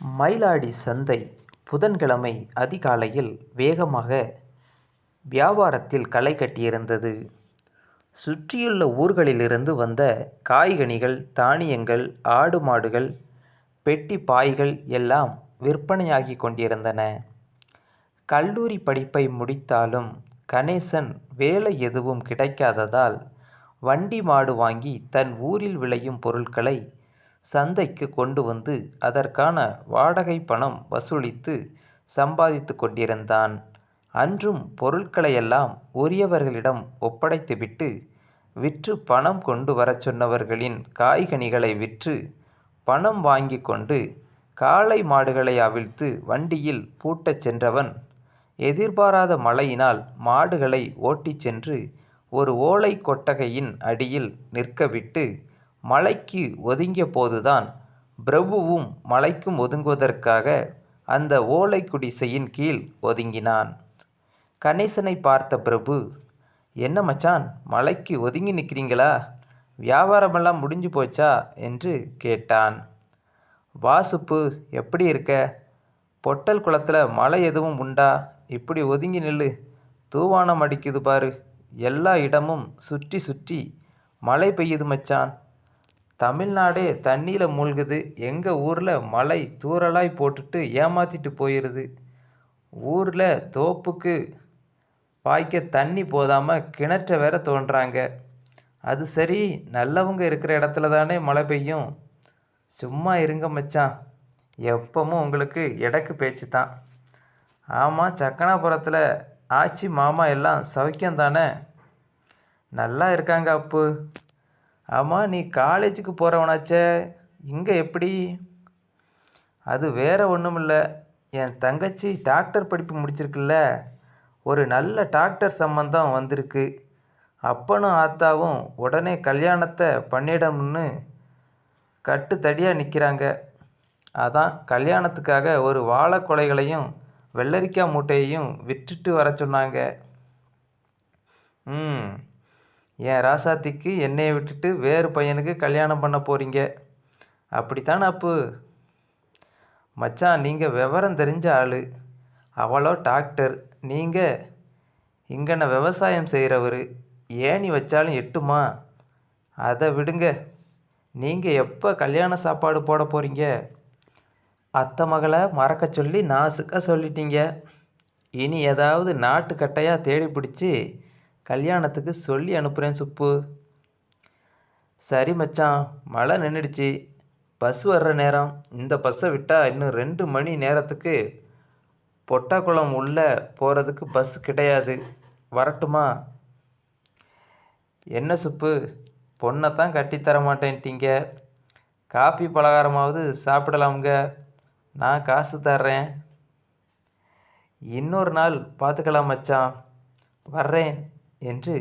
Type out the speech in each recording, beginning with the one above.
மயிலாடி சந்தை புதன்கிழமை அதிகாலையில் வேகமாக வியாபாரத்தில் களை கட்டியிருந்தது. சுற்றியுள்ள ஊர்களிலிருந்து வந்த காய்கனிகள் தானியங்கள் ஆடு மாடுகள் பெட்டி பாய்கள் எல்லாம் விற்பனையாகிக் கொண்டிருந்தன. கல்லூரி படிப்பை முடித்தாலும் கணேசன் வேலை எதுவும் கிடைக்காததால் வண்டி மாடு வாங்கி தன் ஊரில் விளையும் பொருட்களை சந்தைக்கு கொண்டு வந்து அதற்கான வாடகை பணம் வசூலித்து சம்பாதித்துக் கொண்டிருந்தான். அன்றும் பொருட்களையெல்லாம் உரியவர்களிடம் ஒப்படைத்துவிட்டு விற்று பணம் கொண்டு வரச் சொன்னவர்களின் காய்கனிகளை விற்று பணம் வாங்கி கொண்டு காளை மாடுகளை அவிழ்த்து வண்டியில் பூட்டச் சென்றவன் எதிர்பாராத மழையினால் மாடுகளை ஓட்டிச் சென்று ஒரு ஓலை கொட்டகையின் அடியில் நிற்கவிட்டு மலைக்கு ஒதுங்கிய போதுதான் பிரபுவும் மலைக்கும் ஒதுங்குவதற்காக அந்த ஓலை குடிசையின் கீழ் ஒதுங்கினான். கணேசனை பார்த்த பிரபு என்ன மச்சான் மலைக்கு ஒதுங்கி நிற்கிறீங்களா வியாபாரமெல்லாம் முடிஞ்சு போச்சா என்று கேட்டான். வாசுப்பு எப்படி இருக்க பொட்டல் குளத்தில் மழை எதுவும் உண்டா இப்படி ஒதுங்கி நில்லு தூவானம் அடிக்குது பாரு எல்லா இடமும் சுற்றி சுற்றி மழை பெய்யுது மச்சான். தமிழ்நாடே தண்ணியில் மூழ்குது எங்கள் ஊரில் மழை தூறலாய் போட்டுட்டு ஏமாத்திட்டு போயிடுது ஊரில் தோப்புக்கு பாய்க்க தண்ணி போதாமல் கிணற்ற வேற தோன்றாங்க அது சரி நல்லவங்க இருக்கிற இடத்துல தானே மழை பெய்யும். சும்மா இருங்க மச்சான் எப்பவும் உங்களுக்கு எடக்கு பேச்சுதான். ஆமாம் சக்கனாபுரத்தில் ஆச்சி மாமா எல்லாம் சௌக்கியம் தானே நல்லா இருக்காங்க அப்பு. ஆமாம் நீ காலேஜுக்கு போகிறவனாச்சே இங்கே எப்படி அது வேறே ஒன்றும் இல்லை என் தங்கச்சி டாக்டர் படிப்பு முடிச்சிருக்குல்ல ஒரு நல்ல டாக்டர் சம்பந்தம் வந்திருக்கு. அப்பனும் ஆத்தாவும் உடனே கல்யாணத்தை பண்ணிடணும்னு தடியாக நிற்கிறாங்க அதான் கல்யாணத்துக்காக ஒரு வாழை கொலைகளையும் வெள்ளரிக்காய் மூட்டையையும் விட்டுட்டு வர சொன்னாங்க. ம் என் ராசாத்திக்கு என்னையை விட்டுட்டு வேறு பையனுக்கு கல்யாணம் பண்ண போறீங்க? அப்படித்தானே அப்பு. மச்சான் நீங்கள் விவரம் தெரிஞ்ச ஆள். அவளோ டாக்டர். நீங்கள் இங்கன விவசாயம் செய்கிறவர் ஏணி வச்சாலும் எட்டுமா? அதை விடுங்க. நீங்கள் எப்போ கல்யாண சாப்பாடு போட போகிறீங்க அத்தை மகளை மறக்க சொல்லி நாசுக்காக சொல்லிட்டீங்க. இனி ஏதாவது நாட்டுக்கட்டையாக தேடி பிடிச்சி கல்யாணத்துக்கு சொல்லி அனுப்புகிறேன் சுப்பு. சரி மச்சான். மழை நின்றுடுச்சு பஸ் வர்ற நேரம். இந்த பஸ்ஸை விட்டால் இன்னும் ரெண்டு மணி நேரத்துக்கு பொட்டாக்குளம் உள்ளே போகிறதுக்கு பஸ் கிடையாது. வரட்டுமா? என்ன சுப்பு? பொண்ணை தான் கட்டித்தர மாட்டேன்ட்டீங்க. காபி பலகாரமாவது சாப்பிடலாமுங்க. நான் காசு தர்றேன். இன்னொரு நாள் பார்த்துக்கலாம் மச்சான். வர்றேன். என்று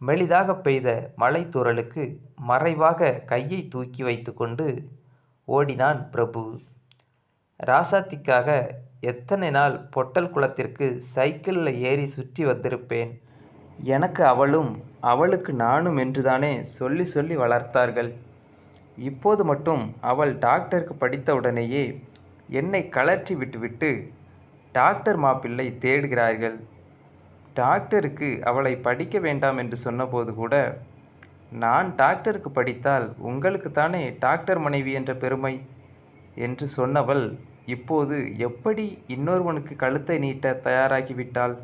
மெலிதாக பெய்த மலைத்தூரலுக்கு மறைவாக கையை தூக்கி வைத்துக்கொண்டு ஓடினான் பிரபு. ராசாத்திக்காக எத்தனை நாள் பொட்டல் குளத்திற்கு சைக்கிளில் ஏறி சுற்றி வந்திருப்பேன். எனக்கு அவளும் அவளுக்கு நானும் என்றுதானே சொல்லி சொல்லி வளர்த்தார்கள். இப்போது மட்டும் அவள் டாக்டருக்கு படித்தவுடனேயே என்னை கழற்றி விட்டுவிட்டு டாக்டர் மாப்பிள்ளை தேடுகிறார்கள். டாக்டருக்கு அவளை படிக்க வேண்டாம் என்று சொன்னபோது கூட நான் டாக்டருக்கு படித்தால் உங்களுக்குத்தானே டாக்டர் மனைவி என்ற பெருமை என்று சொன்னவள் இப்போது எப்படி இன்னொருவனுக்கு கழுத்தை நீட்டத் தயாராகிவிட்டாள்.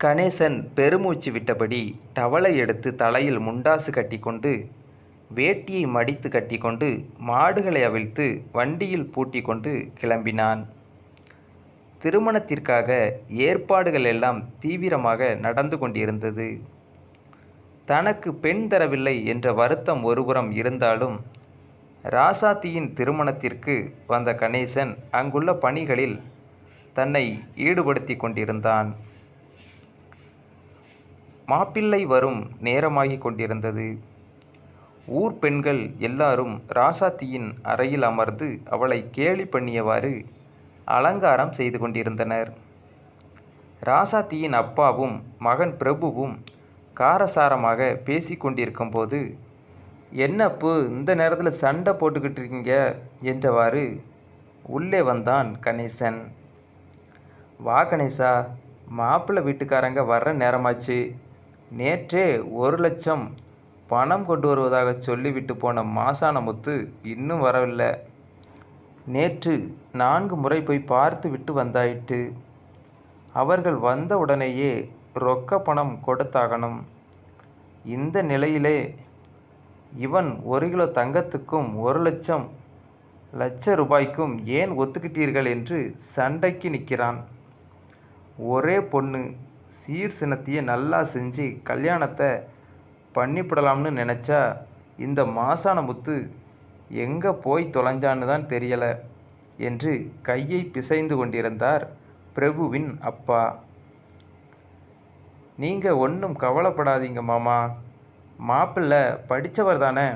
கணேசன் பெருமூச்சு விட்டபடி டவலை எடுத்து தலையில் முண்டாசு கட்டிக்கொண்டு வேட்டியை மடித்து கட்டிக்கொண்டு மாடுகளை அவிழ்த்து வண்டியில் பூட்டிக்கொண்டு கிளம்பினான். திருமணத்திற்காக ஏற்பாடுகள் எல்லாம் தீவிரமாக நடந்து கொண்டிருந்தது. தனக்கு பெண் தரவில்லை என்ற வருத்தம் ஒருபுறம் இருந்தாலும் ராசாத்தியின் திருமணத்திற்கு வந்த கணேசன் அங்குள்ள பணிகளில் தன்னை ஈடுபடுத்திக் கொண்டிருந்தான். மாப்பிள்ளை வரும் நேரமாகிக் கொண்டிருந்தது. ஊர் பெண்கள் எல்லாரும் ராசாத்தியின் அறையில் அமர்ந்து அவளை கேலி பண்ணியவாறு அலங்காரம் செய்து கொண்டிருந்தனர். ராசாத்தியின் அப்பாவும் மகன் பிரபுவும் காரசாரமாக பேசிக் கொண்டிருக்கும்போது என்னப்பு இந்த நேரத்தில் சண்டை போட்டுக்கிட்டு இருக்கீங்க? என்றவாறு உள்ளே வந்தான் கணேசன். வா கணேசா மாப்பிள்ளை வீட்டுக்காரங்க வர்ற நேரமாச்சு. நேற்றே ஒரு லட்சம் பணம் கொண்டு வருவதாக சொல்லிவிட்டு போன மாசான முத்து இன்னும் வரவில்லை. நேற்று நான்கு முறை போய் பார்த்து விட்டு வந்தாயிற்று. அவர்கள் வந்த உடனேயே ரொக்க பணம் கொடுத்தாகணும். இந்த நிலையிலே இவன் ஒரு கிலோ தங்கத்துக்கும் ஒரு லட்சம் லட்ச ரூபாய்க்கும் ஏன் ஒத்துக்கிட்டீர்கள் என்று சண்டைக்கு நிற்கிறான். ஒரே பொண்ணு சீர் சினத்தையே நல்லா செஞ்சு கல்யாணத்தை பண்ணிவிடலாம்னு நினச்சா இந்த மாசான முத்து எங்கே போய் தொலைஞ்சான்னு தான் தெரியலை என்று கையை பிசைந்து கொண்டிருந்தார் பிரபுவின் அப்பா. நீங்கள் ஒன்றும் கவலைப்படாதீங்க மாமா. மாப்பிள்ள படித்தவர் தானே.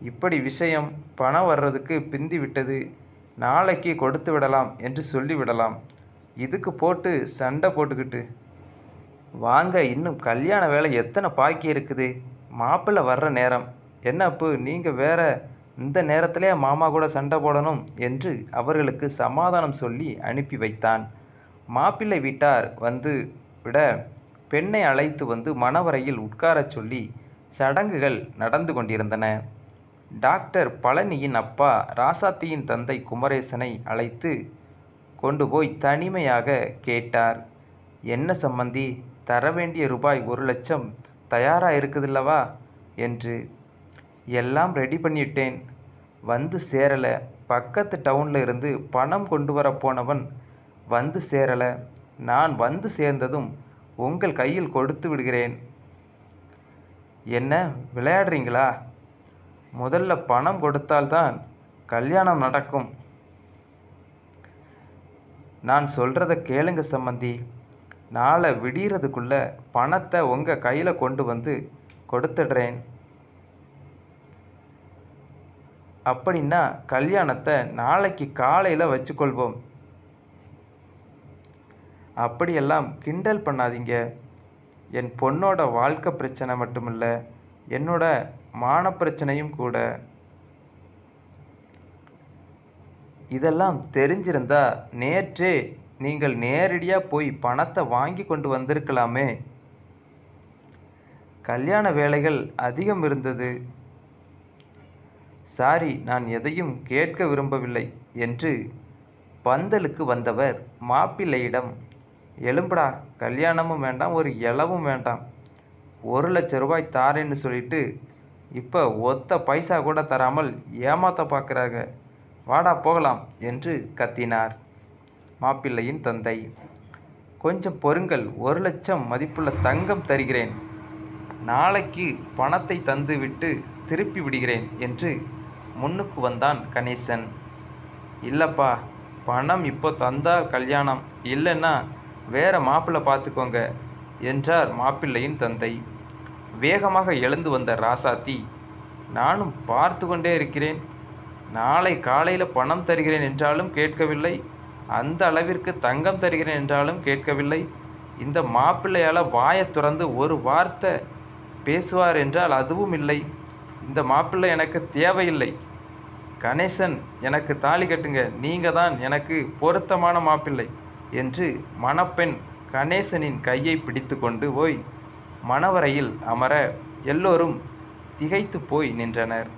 இப்படி விஷயம் பணம் வர்றதுக்கு பிந்தி விட்டது. நாளைக்கு கொடுத்து விடலாம் என்று சொல்லிவிடலாம் இதுக்கு போட்டு சண்டை போட்டுக்கிட்டு. வாங்க இன்னும் கல்யாண வேலை எத்தனை பாக்கி இருக்குது? மாப்பிள்ளை வர்ற நேரம். என்ன அப்பு நீங்கள் வேற இந்த நேரத்திலே மாமா கூட சண்டை போடணும் என்று அவர்களுக்கு சமாதானம் சொல்லி அனுப்பி வைத்தான். மாப்பிள்ளை வீட்டார் வந்து விட பெண்ணை அழைத்து வந்து மணவரையில் உட்காரச் சொல்லி சடங்குகள் நடந்து கொண்டிருந்தன. டாக்டர் பழனியின் அப்பா ராசாத்தியின் தந்தை குமரேசனை அழைத்து கொண்டு போய் தனிமையாக கேட்டார். என்ன சம்பந்தி? தர வேண்டிய ரூபாய் ஒரு லட்சம் தயாராக இருக்குதுல்லவா? என்று எல்லாம் ரெடி பண்ணிட்டேன். வந்து சேரலை. பக்கத்து டவுனில் இருந்து பணம் கொண்டு வர போனவன் வந்து சேரலை. நான் வந்து சேர்ந்ததும் உங்கள் கையில் கொடுத்து விடுகிறேன். என்ன விளையாடுறீங்களா? முதல்ல பணம் கொடுத்தால்தான் கல்யாணம் நடக்கும். நான் சொல்கிறத கேளுங்க சம்மந்தி நாளை விடியறதுக்குள்ள பணத்தை உங்கள் கையில் கொண்டு வந்து கொடுத்துடுறேன். அப்படின்னா கல்யாணத்தை நாளைக்கு காலையில் வச்சுக்கொள்வோம். அப்படியெல்லாம் கிண்டல் பண்ணாதீங்க. என் பொண்ணோட வாழ்க்கை பிரச்சனை மட்டுமில்ல என்னோட மான பிரச்சனையும் கூட. இதெல்லாம் தெரிஞ்சிருந்தா நேற்றே நீங்கள் நேரடியாக போய் பணத்தை வாங்கி கொண்டு வந்திருக்கலாமே. கல்யாண வேலைகள் அதிகம் இருந்தது. சாரி நான் எதையும் கேட்க விரும்பவில்லை என்று பந்தலுக்கு வந்தவர் மாப்பிள்ளையிடம் எலும்புடா கல்யாணமும் வேண்டாம் ஒரு இளவும் வேண்டாம். ஒரு லட்ச ரூபாய் தாரேன்னு சொல்லிட்டு இப்போ ஒத்த பைசா கூட தராமல் ஏமாத்த பார்க்குறாங்க வாடா போகலாம் என்று கத்தினார் மாப்பிள்ளையின் தந்தை. கொஞ்சம் பொறுங்கள் ஒரு லட்சம் மதிப்புள்ள தங்கம் தருகிறேன். நாளைக்கு பணத்தை தந்துவிட்டு திருப்பி விடுகிறேன் என்று முன்னுக்கு வந்தான் கணேசன். இல்லைப்பா பணம் இப்போ தந்தா கல்யாணம். இல்லைன்னா வேற மாப்பிள்ளை பார்த்துக்கோங்க என்றார் மாப்பிள்ளையின் தந்தை. வேகமாக எழுந்து வந்த ராசாத்தி நானும் பார்த்து கொண்டே இருக்கிறேன். நாளை காலையில் பணம் தருகிறேன் என்றாலும் கேட்கவில்லை. அந்த அளவிற்கு தங்கம் தருகிறேன் என்றாலும் கேட்கவில்லை. இந்த மாப்பிள்ளையால் வாயை துறந்து ஒரு வார்த்தை பேசுவார் என்றால் அதுவும் இல்லை. இந்த மாப்பிள்ளை எனக்கு தேவையில்லை. கணேசன் எனக்கு தாலி கட்டுங்க. நீங்கள் தான் எனக்கு பொருத்தமான மாப்பிள்ளை என்று மணப்பெண் கணேசனின் கையை பிடித்து கொண்டு போய் மணவரையில் அமர எல்லோரும் திகைத்து போய் நின்றனர்.